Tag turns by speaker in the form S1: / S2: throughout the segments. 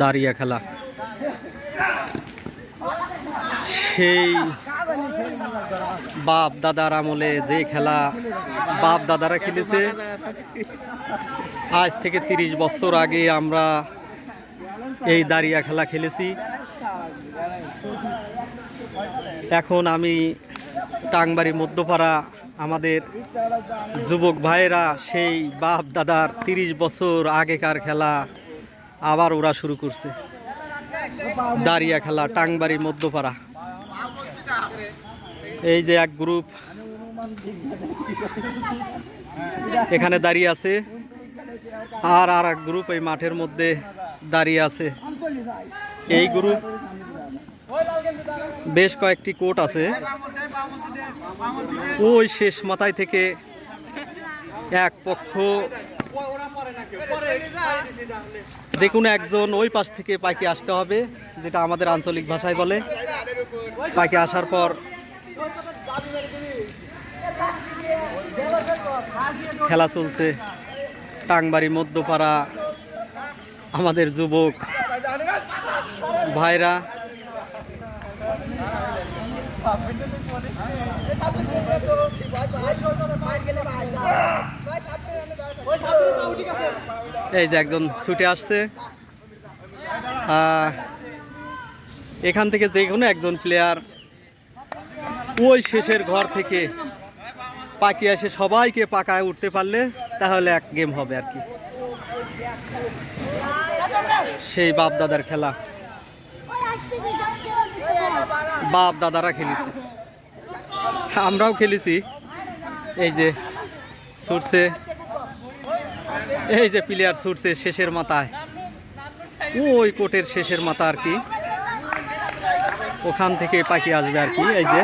S1: দাঁড়িয়া খেলা। সেই বাপ দাদার আমলে যে খেলা বাপ দাদারা খেলেছে, আজ থেকে তিরিশ বছর আগে আমরা এই দাঁড়িয়া খেলা খেলেছি। এখন আমি টাংবাড়ি মধ্যপাড়া আমাদের যুবক ভাইয়েরা, সেই বাপ দাদার তিরিশ বছর আগেকার খেলা আবার ওরা শুরু করছে। দাঁড়িয়া খেলা টাংবাড়ি মধ্যপাড়া। এই যে এক গ্রুপ এখানে দাঁড়িয়ে আছে, আর আর এক গ্রুপ এই মাঠের মধ্যে দাঁড়িয়ে আছে। এই গ্রুপ বেশ কয়েকটি কোট আছে। ওই শেষ মাথায় থেকে এক পক্ষ যে কোনো একজন ওই পাশ থেকে পাখি আসতে হবে, যেটা আমাদের আঞ্চলিক ভাষায় বলে। পাইকে আসার পর খেলা চলছে টাংবাড়ি মধ্যপাড়া। আমাদের যুবক ভাইরা এই যে একজন ছুটে আসছে। এখান থেকে যে কোনো একজন প্লেয়ার ওই শেষের ঘর থেকে পাকি এসে সবাইকে পাকায় উঠতে পারলে তাহলে এক গেম হবে আর কি। সেই বাপ দাদার খেলা বাপ দাদারা খেলেছে। আমরাও খেলেছি। এই যে ছুটছে। এই যে প্লেয়ার ছুটছে শেষের মাথায়। ওই কোটের শেষের মাথা আর কি। ওখান থেকে পাখি আসবে আর কি। এই যে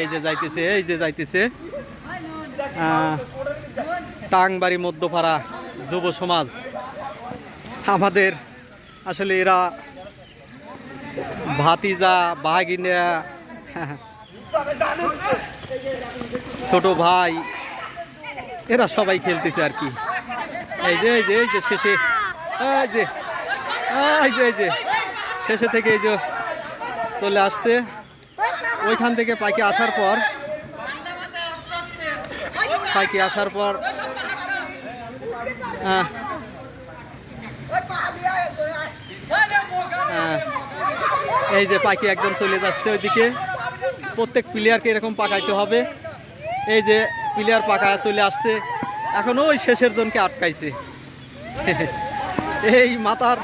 S1: এই যে যাইতেছে, এই যে যাইতেছে। টাংবাড়ি মধ্যপাড়া যুব সমাজ। আমাদের আসলে এরা ভাতিজা বাঘিনা ছোট ভাই এরা সবাই খেলতেছে আর কি। এই যে এই যে এই যে শেষে এই যে এই যে এই যে শেষে থেকে এই যে চলে আসছে। ওইখান থেকে পাখি আসার পর পাখি আসার পর আহ, এই যে পাখি একদম চলে যাচ্ছে ওইদিকে। প্রত্যেক প্লেয়ারকে এরকম পাকাইতে হবে। এই যে প্লেয়ার পাকায় চলে আসছে, এখন ওই শেষের জনকে আটকাইছে। এই মাথার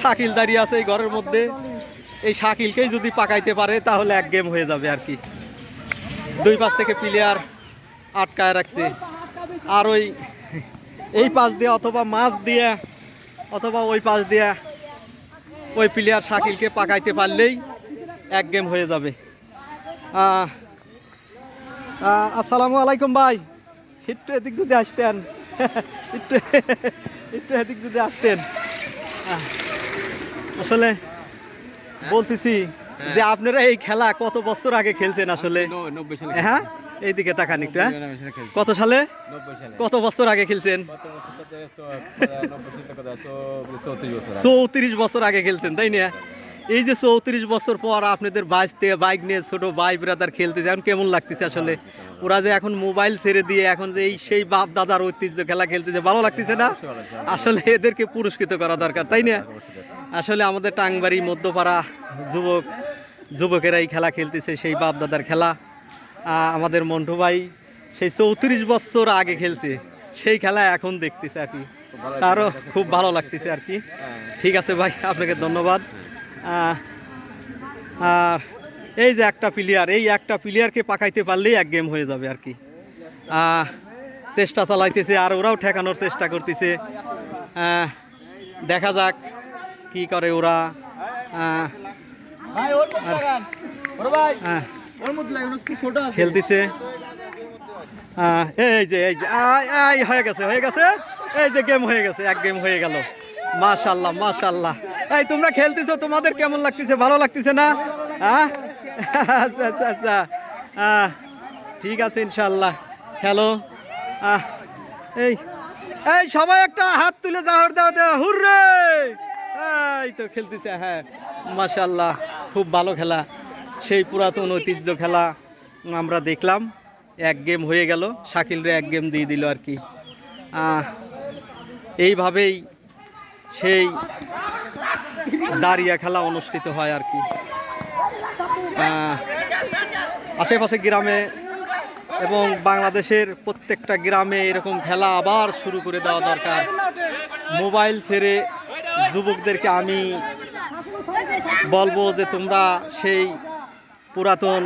S1: শাকিল দাঁড়িয়ে আছে এই ঘরের মধ্যে। এই শাকিলকেই যদি পাকাইতে পারে, তাহলে এক গেম হয়ে যাবে আর কি। দুই পাশ থেকে প্লেয়ার আটকায় রাখছে। আর ওই এই পাশ দিয়ে অথবা মাছ দিয়ে, অথবা ওই পাশ দিয়ে ওই প্লেয়ার শাকিলকে পাকাইতে পারলেই এক গেম হয়ে যাবে। আসসালামু আলাইকুম ভাই। একটু এদিক যদি আসতেন। একটু একটু এদিক যদি আসতেন। আসলে বলতেছি যে আপনারা এই খেলা কত বছর আগে খেলছেন আসলে? হ্যাঁ? এইদিকে তাকান একটু হ্যাঁ? কত সালে? কত বছর আগে খেলছেন?
S2: কত চৌত্রিশ বছর আগে।
S1: খেলছেন তাই না? এই যে চৌত্রিশ বছর পর আপনাদের বাইসতে বাইক নিয়ে ছোট ভাই ব্রাদার খেলতে যান কেমন লাগতেছে আসলে? ওরা যে এখন মোবাইল ছেড়ে দিয়ে এখন যে এই সেই বাপ দাদার ঐতিহ্য খেলা খেলতেছে ভালো লাগতেছে না? আসলে এদেরকে পুরস্কৃত করা দরকার তাই না? আসলে আমাদের টাংবাড়ি মধ্যপাড়া যুবক যুবকেরা এই খেলা খেলতেছে সেই বাপ দাদার খেলা। আমাদের মন্টু ভাই সেই চৌত্রিশ বছর আগে খেলছে। সেই খেলা এখন দেখতেছে আর কি। তারও খুব ভালো লাগতেছে আর কি। ঠিক আছে ভাই আপনাকে ধন্যবাদ। আর এই যে একটা প্লেয়ার এই একটা প্লেয়ারকে পাকাইতে পারলেই এক গেম হয়ে যাবে আর কি। চেষ্টা চালাইতেছে আর ওরাও ঠেকানোর চেষ্টা করতেছে। দেখা যাক কি করে ওরা। আহ, খেলতেছে। এই যে এই যে আয়, হয়ে গেছে হয়ে গেছে। এই যে গেম হয়ে গেছে এক গেম হয়ে গেল। মাশাল্লাহ মাশাল্লাহ এই তোমরা খেলতেছো তোমাদের কেমন লাগতেছে ভালো লাগতেছে না? হ্যাঁ আচ্ছা আচ্ছা আচ্ছা। ঠিক আছে ইনশাল্লাহ খেলো। এই এই সবাই একটা হাত তুলে যাওয়ার দেওয়া দেওয়া হুররে! এই তো খেলতেছে হ্যাঁ। মাশাল্লাহ খুব ভালো খেলা। সেই পুরাতন ঐতিহ্য খেলা আমরা দেখলাম। এক গেম হয়ে গেল, শাকিলরে এক গেম দিয়ে দিল আর কি। এইভাবেই সেই দাঁড়িয়া খেলা অনুষ্ঠিত হয় আর কি। আশেপাশে গ্রামে এবং বাংলাদেশের প্রত্যেকটা গ্রামে এরকম খেলা আবার শুরু করে দেওয়া দরকার। মোবাইল ছেড়ে যুবকদেরকে আমি বলব যে তোমরা সেই পুরাতন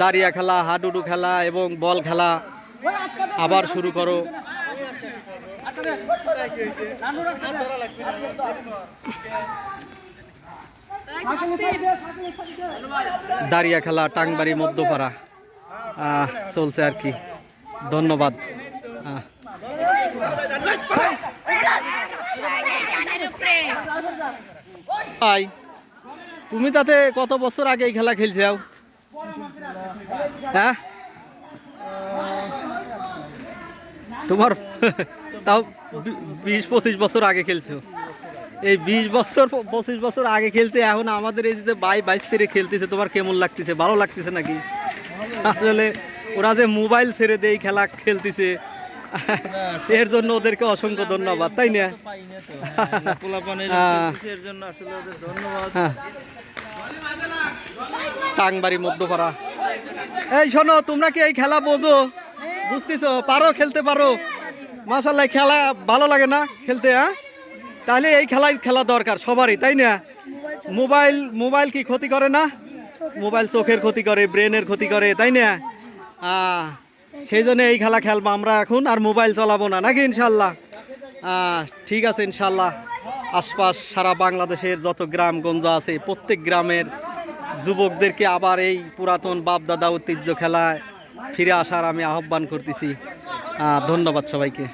S1: দাঁড়িয়া খেলা হাডুডু খেলা এবং বল খেলা আবার শুরু করো দাঁড়িয়া খেলা টাংবাড়ি মধ্যপাড়া চলছে আর কি ধন্যবাদ ভাই তুমি তাতে কত বছর আগে এই খেলা খেলছো হ্যাঁ? তোমার তাও বিশ পঁচিশ বছর আগে খেলছো। এই বিশ বছর, পঁচিশ বছর আগে খেলছে, এখন আমাদের এই যে বাই বাইশ তেরে খেলতেছে, তোমার কেমন লাগতেছে? ভালো লাগতেছে নাকি? আসলে ওরা যে মোবাইল ছেড়ে দিয়ে খেলা খেলতেছে এর জন্য ওদেরকে অসংখ্য ধন্যবাদ তাই না? হ্যাঁ। টাংবাড়ি মধ্যপাড়া এই শোনো তোমরা কি এই খেলা বোঝো? বুঝতেছ? পারো খেলতে পারো। মাসাল্লাহ খেলা ভালো লাগে না খেলতে হ্যাঁ? তাহলে এই খেলাই খেলা দরকার সবারই তাই না? মোবাইল মোবাইল কি ক্ষতি করে না? মোবাইল চোখের ক্ষতি করে ব্রেনের ক্ষতি করে তাই না? আহ, সেই জন্য এই খেলা খেলব আমরা এখন, আর মোবাইল চালাবো না, নাকি ইনশাল্লাহ? ঠিক আছে ইনশাল্লাহ। আশপাশ সারা বাংলাদেশের যত গ্রামগঞ্জ আছে, প্রত্যেক গ্রামের যুবকদেরকে আবার এই পুরাতন বাপদাদা ঐতিহ্য খেলায় ফিরে আসার আমি আহ্বান করতেছি। ধন্যবাদ সবাইকে।